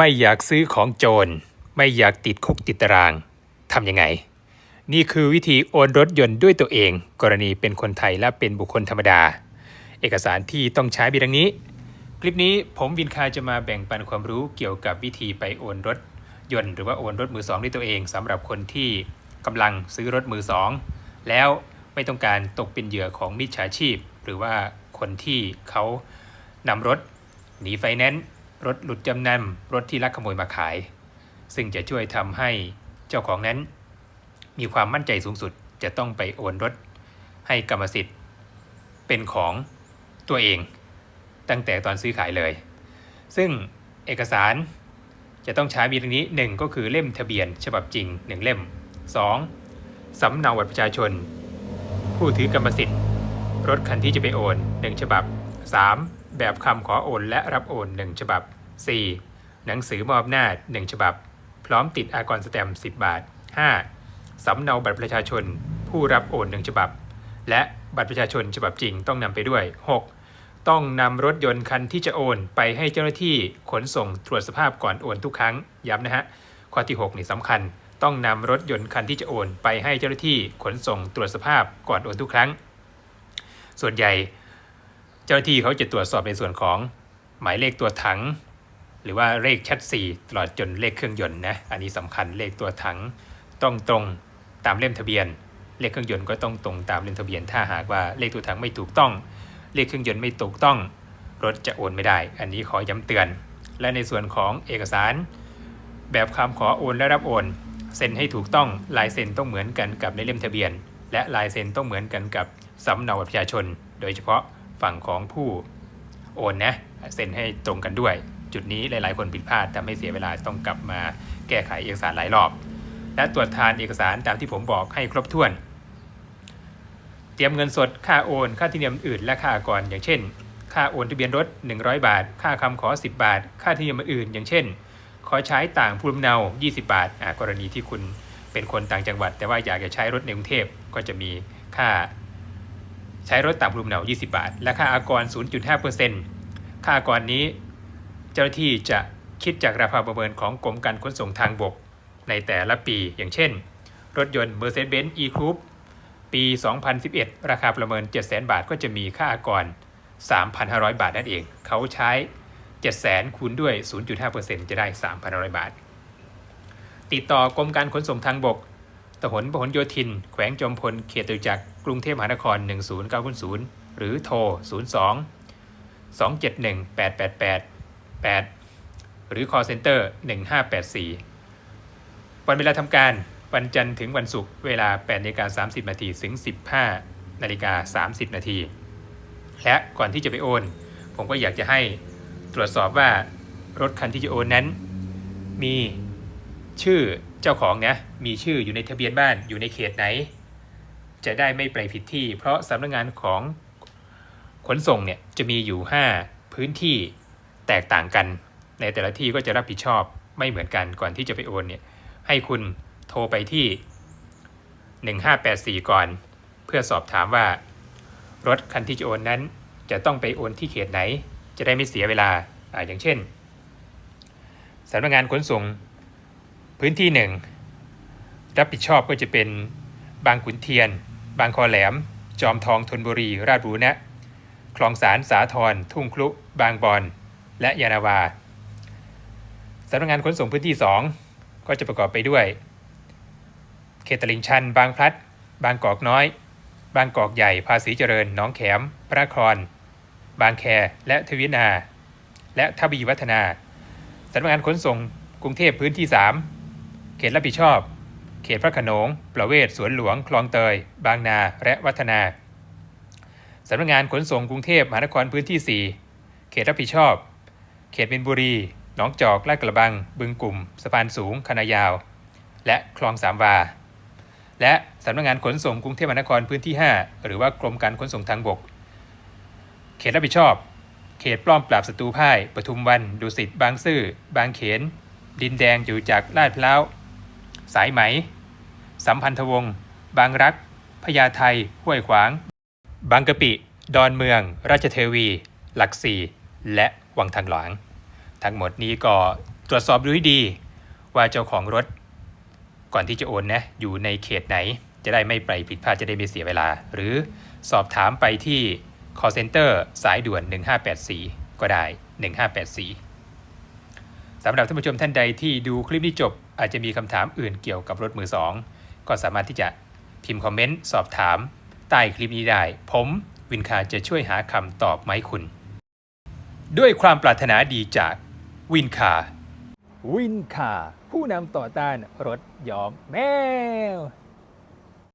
ไม่อยากซื้อของโจร ไม่อยากติดคุกติดตาราง ทำยังไง นี่คือวิธีโอนรถยนต์ด้วยตัวเอง กรณีเป็นคนไทยและเป็นบุคคลธรรมดา เอกสารที่ต้องใช้มีดังนี้ คลิปนี้ผมวินคาจะมาแบ่งปันความรู้เกี่ยวกับวิธีไปโอนรถยนต์หรือว่าโอนรถมือสองด้วยตัวเองสำหรับคนที่กำลังซื้อรถมือสองแล้วไม่ต้องการตกเป็นเหยื่อของมิจฉาชีพ หรือว่าคนที่เขานำรถหนีไฟแนนซ์ รถหลุดจำนำรถที่ลักขโมยมาขาย ซึ่งจะช่วยทำให้เจ้าของนั้น มีความมั่นใจสูงสุดจะต้องไปโอนรถ ให้กรรมสิทธิ์ เป็นของตัวเอง ตั้งแต่ตอนซื้อขายเลย ซึ่งเอกสารจะต้องใช้มีดังนี้ 1 ก็คือเล่มทะเบียนฉบับจริง 1 เล่ม 2. สำเนาบัตรประชาชน ผู้ถือกรรมสิทธิ์ รถคันที่จะไปโอน 1 ฉบับ 3. แบบคำขอโอนและรับโอน 1 ฉบับ 4. หนังสือมอบหน้า1ฉบับ พร้อมติดอากรสแตมป์10 บาท 5. สำเนาบัตรประชาชน ผู้รับโอน 1 ฉบับ และบัตรประชาชนฉบับจริงต้องนำไปด้วย 6. ต้องนำรถยนต์คันที่จะโอนไปให้เจ้าหน้าที่ขนส่งตรวจสภาพก่อนโอนทุกครั้งย้ำนะฮะข้อที่6นี่สำคัญต้องนำรถยนต์คันที่จะโอนไปให้เจ้าหน้าที่ขนส่งตรวจสภาพก่อนโอนทุกครั้ง ส่วนใหญ่ เจ้าหน้าที่เขาจะตรวจสอบในส่วนของหมายเลขตัวถัง หรือว่าเลขชัดสี่ตลอดจนเลขเครื่องยนต์นะอันนี้สำคัญเลขตัวถังต้องตรงตามเล่มทะเบียน เลขเครื่องยนต์ก็ต้องตรงตามเล่มทะเบียน ถ้าหากว่าเลขตัวถังไม่ถูกต้อง เลขเครื่องยนต์ไม่ถูกต้อง รถจะโอนไม่ได้ อันนี้ขอย้ำเตือน และในส่วนของเอกสาร แบบคำขอโอนและรับโอนเซ็นให้ถูกต้องลายเซ็นต้องเหมือนกันกับในเล่มทะเบียน และลายเซ็นต้องเหมือนกันกับสำเนาบัตรประชาชน โดยเฉพาะ ฝั่งของผู้โอนนะเซ็นให้ตรงกันด้วย จุดนี้หลาย ๆ คนผิดพลาดทำให้เสียเวลาต้องกลับมาแก้ไขเอกสารหลายรอบ และตรวจทานเอกสารตามที่ผมบอกให้ครบถ้วน เตรียมเงินสดค่าโอน ค่าธรรมเนียมอื่น และค่าอากรอย่างเช่น ค่าโอนทะเบียนรถ 100 บาท ค่าคำขอ 10 บาท ค่าธรรมเนียมอื่น อย่างเช่น ขอใช้ต่างภูมิเนา 20 บาทอ่ากรณีที่คุณเป็นคนต่างจังหวัด แต่ว่าอยากจะใช้รถในกรุงเทพก็จะมีค่า ใช้รถต่างภูมิลำเนา20 บาท และค่าอากร 0.5%ค่าอากรนี้ เจ้าหน้าที่จะคิดจากราคาประเมินของกรมการขนส่งทางบกในแต่ละปี อย่างเช่น รถยนต์ Mercedes-Benz E-Coupe ปี 2011 ราคาประเมิน 700,000 บาทก็จะมีค่าอากร 3,500 บาทนั่นเอง เขาใช้ 700,000 คูณด้วย 0.5%จะได้ 3,500 บาท ติดต่อกรมการขนส่งทางบก ถนนพหลโยธิน แขวงจอมพล เขตตุจักร กรุงเทพมหานคร 10900 หรือโทร 02 271 8888 8 หรือ call center 1584 วันเวลาทำการ วันจันทร์ถึงวันศุกร์เวลา8นาฬิกา30 นาทีถึง 15นาฬิกา30 นาที และก่อนที่จะไปโอน ผมก็อยากจะให้ตรวจสอบว่ารถคันที่จะโอนนั้น มีชื่อ เจ้าของนะมีชื่ออยู่ในทะเบียนบ้านอยู่ในเขตไหน จะได้ไม่ไปผิดที่ เพราะสำนักงานของขนส่งเนี่ยจะมีอยู่ 5 พื้นที่แตกต่างกัน ในแต่ละที่ก็จะรับผิดชอบไม่เหมือนกันก่อนที่จะไปโอนเนี่ยให้คุณโทรไปที่ 1584 ก่อน เพื่อสอบถามว่า รถคันที่จะโอนนั้น จะต้องไปโอนที่เขตไหน จะได้ไม่เสียเวลาอาอย่างเช่นสำนักงานขนส่ง พื้นที่หนึ่งรับผิดชอบก็จะเป็นบางขุนเทียน บางคอแหลม จอมทองธนบุรี ราชบุรณะคลองสารสาทรทุ่งครุบางบอน และยานาวาสำนักงานขนส่งพื้นที่ 2 ก็จะประกอบไปด้วย เขตตลิ่งชัน บางพลัด บางกอกน้อย บางกอกใหญ่ภาษีเจริญหนองแขม พระนครบางแคและทวินา และทวีวัฒนาสำนักงานขนส่งกรุงเทพพื้นที่ 3 เขตรับผิดชอบ เขตพระขนง ประเวศ สวนหลวง คลองเตย บางนา และวัฒนา สำนักงานขนส่งกรุงเทพมหานครพื้นที่ 4 เขตรับผิดชอบ เขตมินบุรี หนองจอก ลาดกระบัง บึงกลุ่ม สะพานสูง คณะยาว และคลองสามวา และสำนักงานขนส่งกรุงเทพมหานครพื้นที่ 5 หรือว่ากรมการขนส่งทางบก เขตรับผิดชอบ เขตปล้อมปราบศัตรูพ่าย ปทุมวัน ดุสิต บางซื่อ บางเขนดินแดงอยู่จากลาดพร้าว สายไหม สัมพันธวงศ์ บางรัก พญาไทห้วยขวาง บางกะปิ ดอนเมือง ราชเทวี หลักสี่ และวังทางหลวง ทั้งหมดนี้ก็ตรวจสอบดูให้ดี ว่าเจ้าของรถ ก่อนที่จะโอนนะ อยู่ในเขตไหน จะได้ไม่ไปผิดพลาดจะได้ไม่เสียเวลา หรือสอบถามไปที่ call center สายด่วน 1584 ก็ได้ 1584 สำหรับท่านผู้ชมท่านใดที่ดูคลิปนี้จบ อาจจะมีคำถามอื่นเกี่ยวกับรถมือสองก็สามารถที่จะพิมพ์คอมเมนต์สอบถาม ใต้คลิปนี้ได้ ผมวินคาจะช่วยหาคำตอบไหมคุณ ด้วยความปรารถนาดีจากวินคาวินคาผู้นำต่อต้านรถยอมแมว